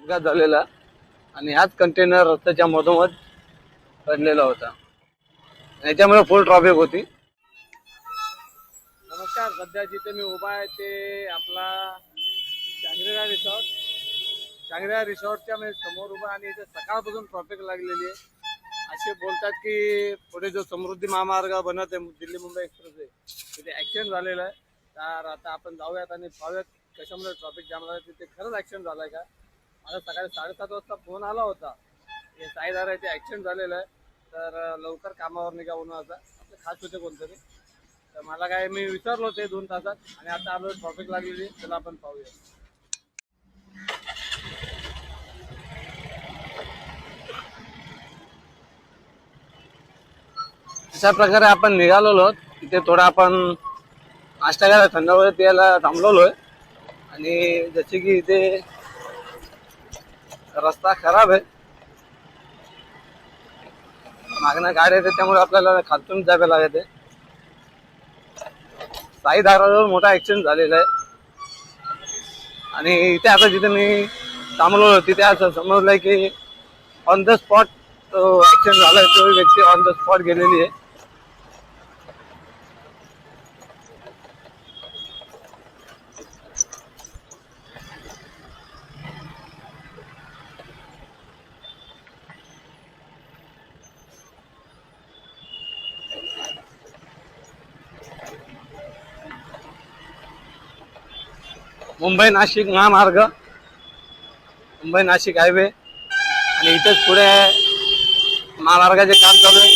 अपघात झालेला आणि हाच कंटेनर रस्त्याच्या मधोमध पडलेला होता. याच्यामुळे फुल ट्रॉफिक होती. नमस्कार सध्या जिथे मी उभा आहे ते आपला चांगरेरा रिसॉर्ट चांगरेला रिसॉर्टच्या मी समोर उभा आणि इथे सकाळपासून ट्रॉफिक लागलेली आहे. असे बोलतात की पुढे जो समृद्धी महामार्ग बनत आहे दिल्ली मुंबई एक्सप्रेस आहे तिथे ऍक्सिडेंट झालेला आहे. तर आता आपण जाऊयात आणि पाहूयात कशामुळे ट्रॉफिक जाम झालं तिथे खरंच ऍक्सिडेंट झालाय का? आता सकाळी साडेसात वाजता फोन आला होता. हे साईदार आहे ऍक्सिडेंट झालेलं आहे. तर लवकर कामावर निघा म्हणून आता. आपले खास होते कोणतरी. तर मला काय मी विचारलो ते दोन तासात. आणि आता आलो ट्रॉफिक लागलेली त्याला आपण पाहूया. अशा प्रकारे आपण निघालेलो आहोत. तिथे थोडा आपण नाश्ता करायला थंड वगैरे त्याला थांबलेलो आहे. आणि जसे की इथे रस्ता खराब आहे. मागणं गाडी येते त्यामुळे आपल्याला खालतून जावे लागत. आहे साई दाराजवळ मोठा ऍक्सिडेंट झालेला आहे. आणि इथे आता जिथे मी थांबलो तिथे असं समजलंय की ऑन द स्पॉट ऍक्सिडेंट झालाय तो व्यक्ती ऑन द स्पॉट गेलेली आहे. मुंबई नाशिक महामार्ग मुंबई नाशिक हायवे आणि इथेच पुढे महामार्गाचे काम चालू आहे.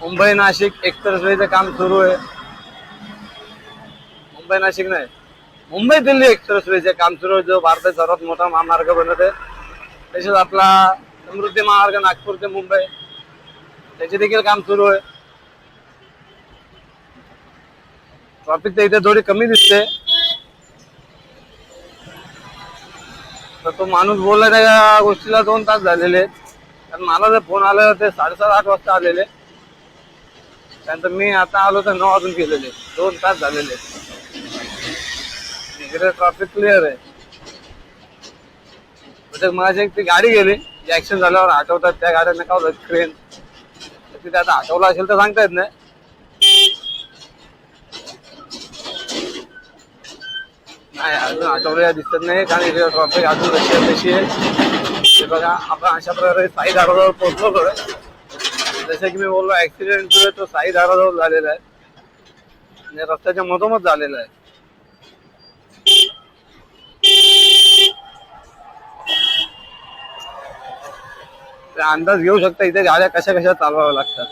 मुंबई नाशिक एक्सप्रेसवेचं काम सुरू आहे. मुंबई नाशिक नाही मुंबई दिल्ली एक्सप्रेसवेचे काम सुरू आहे जो भारताचा सर्वात मोठा महामार्ग बनत आहे. तसेच आपला समृद्धी महामार्ग नागपूर ते मुंबई त्याचे देखील काम सुरू आहे. ट्रॉफिक तर इथे थोडी कमी दिसते. तर तो माणूस बोलला त्या गोष्टीला दोन तास झालेले. आहेत. कारण मला जर फोन आला ते साडेसात आठ वाजता आलेले. त्यानंतर मी आता आलो तर नऊ वाजून गेलेले. दोन तास झालेले. इकडे ट्रॉफिक क्लिअर आहे. म्हणजे माझी एक ती गाडी गेली. जी ऍक्सिडेंट झाल्यावर हटवतात. त्या गाड्या नका क्रेन तिथे आता हटवलं असेल तर सांगता येत नाही. नाही अजून आठवड्या दिसत नाही कारण इथे ट्रॉफिक अजून रशी आहे तशी आहे ते बघा आपण अशा प्रकारे साई धाराजवळ पोहोचलो जसं की मी बोललो ऍक्सिडेंट जो आहे तो साई धाराजवळ झालेला आहे. आणि रस्त्याच्या मधोमध झालेला आहे. अंदाज घेऊ शकता इथे गाड्या कशा कशा चालवाव्या लागतात.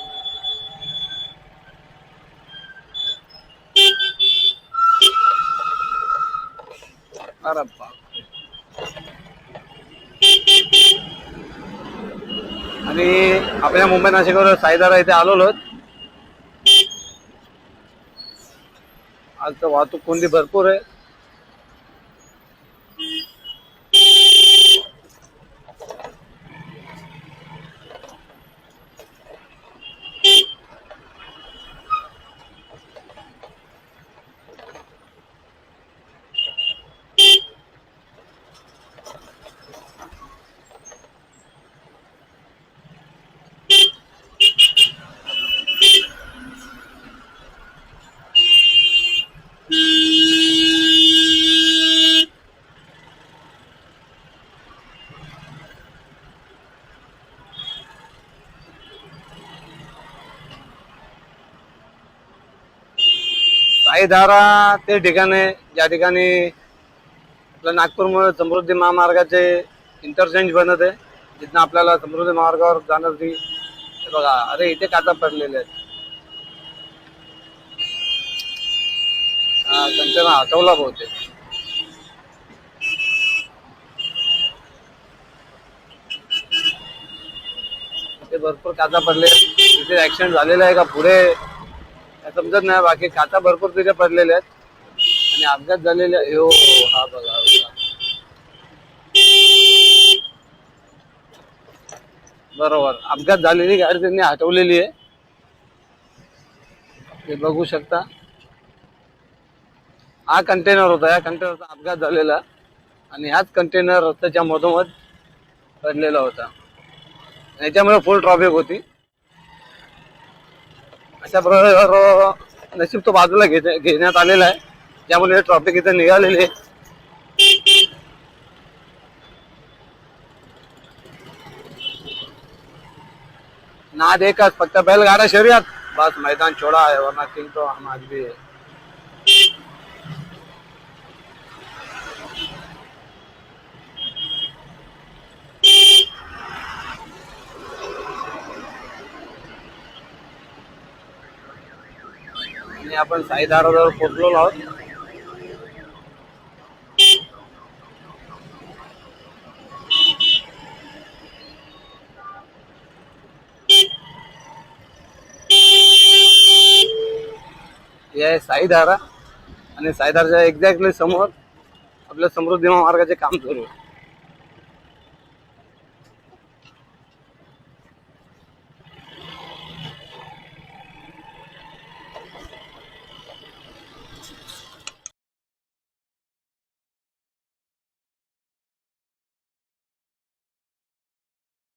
अरे आणि आपल्या मुंबई नाशिकवर साईदारा इथे आलेलो आज तर वाहतूक कोणती भरपूर आहे. साईधारा ते ठिकाण आहे ज्या ठिकाणी आपल्या नागपूरमुळे समृद्धी महामार्गाचे इंटरचेंज बनत आहे जिथं आपल्याला समृद्धी महामार्गावर जाण्यासाठी बघा अरे इथे काचा पडलेले आहेत. हा, कंटेनर हटवला बहुतेक. ते भरपूर काचा पडले तिथे ऍक्सिडेंट झालेला आहे का पुढे? समजत नाही बाकी काचा भरपूर तिथे पडलेल्या आहेत. आणि अपघात झालेले हो हा बघा हा बघा. बरोबर. अपघात झालेली गाडी त्यांनी हटवलेली आहे. बघू शकता. हा कंटेनर होता. या कंटेनरचा अपघात झालेला. आणि हाच कंटेनर रस्त्याच्या मधोमध पडलेला होता. याच्यामुळे फुल ट्रॉफिक होती. अशा प्रकारे नशीब तो बाजूला घेत- घेण्यात आलेला आहे. त्यामुळे ट्रॉफिक इथे निघालेली आहे. नाद एकच फक्त बैलगाडा शर्यत. बस मैदान छोड़ा है वरना किंग तो हम आज भी है. आपण साई दारावर पोहोचलो आहोत. हे आहे साईधारा आणि साईधाराच्या एक्झॅक्टली समोर आपल्या समृद्धी महामार्गाचे काम सुरू आहे.